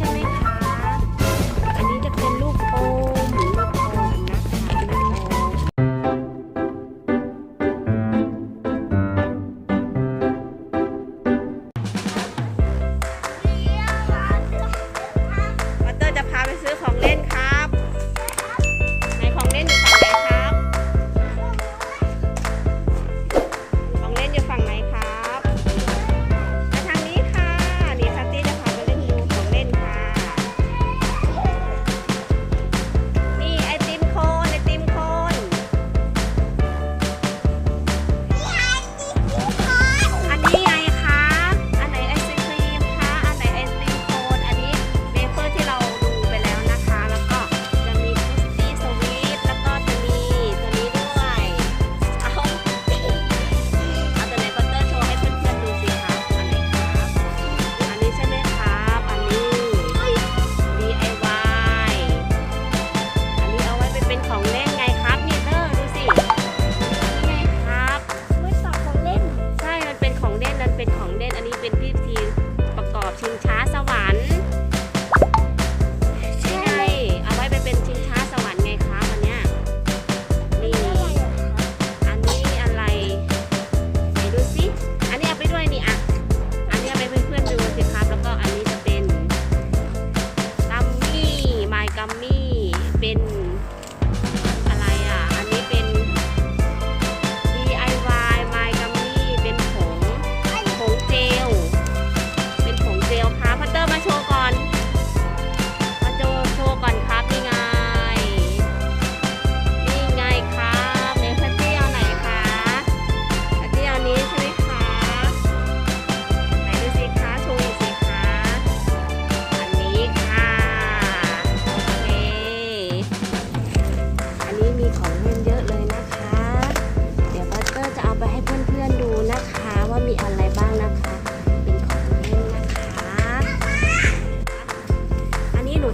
Bye,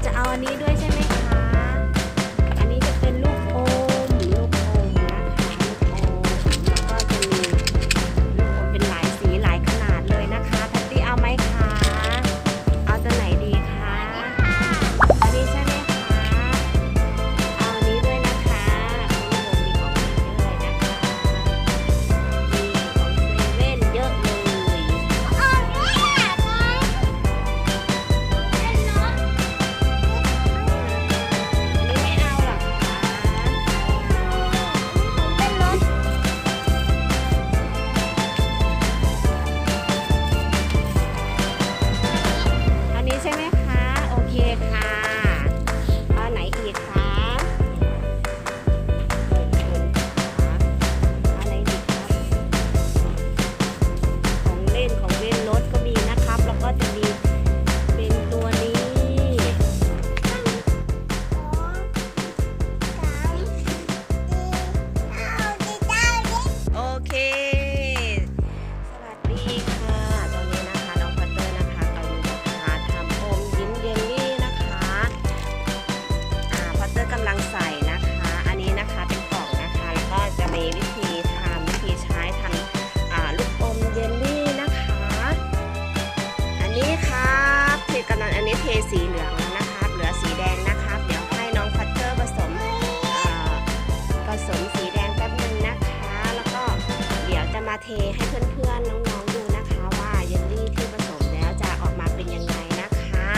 จะเอาอันนี้ด้วย เทให้เพื่อนๆน้องๆดูนะคะว่าเยลลี่ที่ผสมแล้วจะออกมาเป็นยังไงนะคะ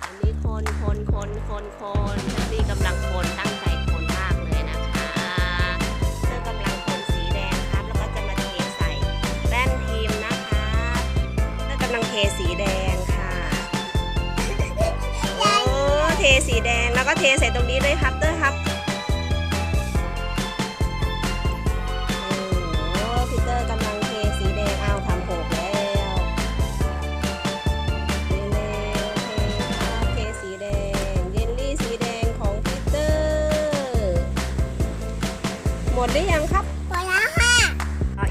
ตอนนี้คนคนคนคนคนเยลลี่กำลังคนตั้งใจคนมากเลยนะคะเธอกำลังคนสีแดงครับ แล้วก็จะมาเทใส่แป้นพิมพ์นะคะเธอกำลังเทสีแดงค่ะโอ้เทสีแดงแล้วก็เทใส่ตรงนี้เลยครับเตอร์ครับ ดได้ยังครับหมดแล้วค่ะ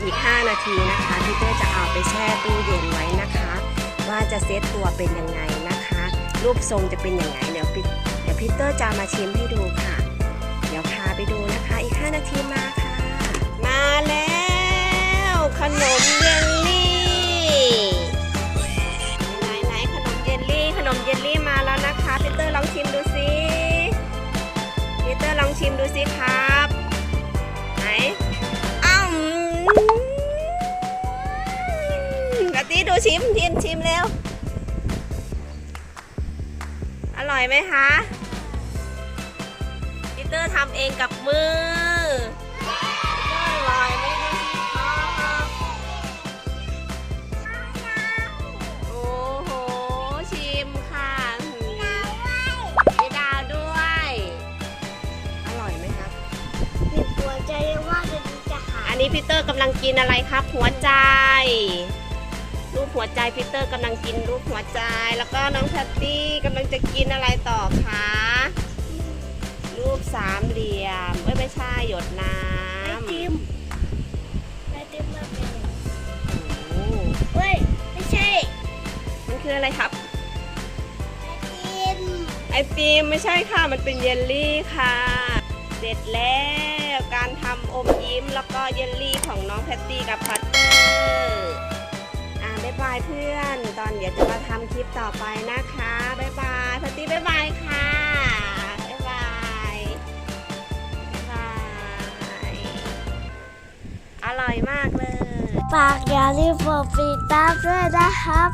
อีก 5 นาทีนะคะพี่เป้จะเอาไปแช่ตู้เย็นไว้นะคะ ว่าจะเซตตัวเป็นยังไงนะคะ รูปทรงจะเป็นยังไงเดี๋ยวพี่เดี๋ยวพี่เต้จะมาชิมให้ดูค่ะ เดี๋ยวพาไปดูนะคะ อีก 5 นาทีมาค่ะ มาแล้ว ขนมเยลลี่ไหนไหนขนมเยลลี่ขนมเยลลี่มาแล้วนะคะพี่เต้ลองชิมดูซิพี่เต้ลองชิมดูซิค่ะ ชิมชิมชิมเร็ว อร่อยไหมคะปีเตอร์ทำเองกับมืออร่อยไหมดูสิครับโอ้โห ชิมค่ะหืมมีดาวด้วย อร่อยไหมครับมีหัวใจว่าจะดีจะหาอันนี้พีเตอร์กำลังกินอะไรครับ หัวใจรูป หัวใจพีเตอร์กำลังกินรูปหัวใจ แล้วก็น้องแพตตี้กำลังจะกินอะไรต่อคะรูปสามเหลี่ยมเอ้ยไม่ใช่หยดน้ไอำติมไอติมมาเป็นโอ้โหเฮ้ยไม่ใช่ มันคืออะไรครับไอติมไอติมไม่ใช่ค่ะ มันเป็นเยลลี่ค่ะ เสร็จแล้วการทำอมยิ้มแล้วก็เยลลี่ของน้องแพตตี้กับพัตเตอร์อ่ายเพื่อน ตอนเดี๋ยวจะมาทำคลิปต่อไปนะคะบ๊ายบายสตตี้บ๊ายบายค่ะบ๊ายบายบ๊ายบายอร่อยมากเลย ฝากอย่าลืมกดติดตามด้วยนะครับ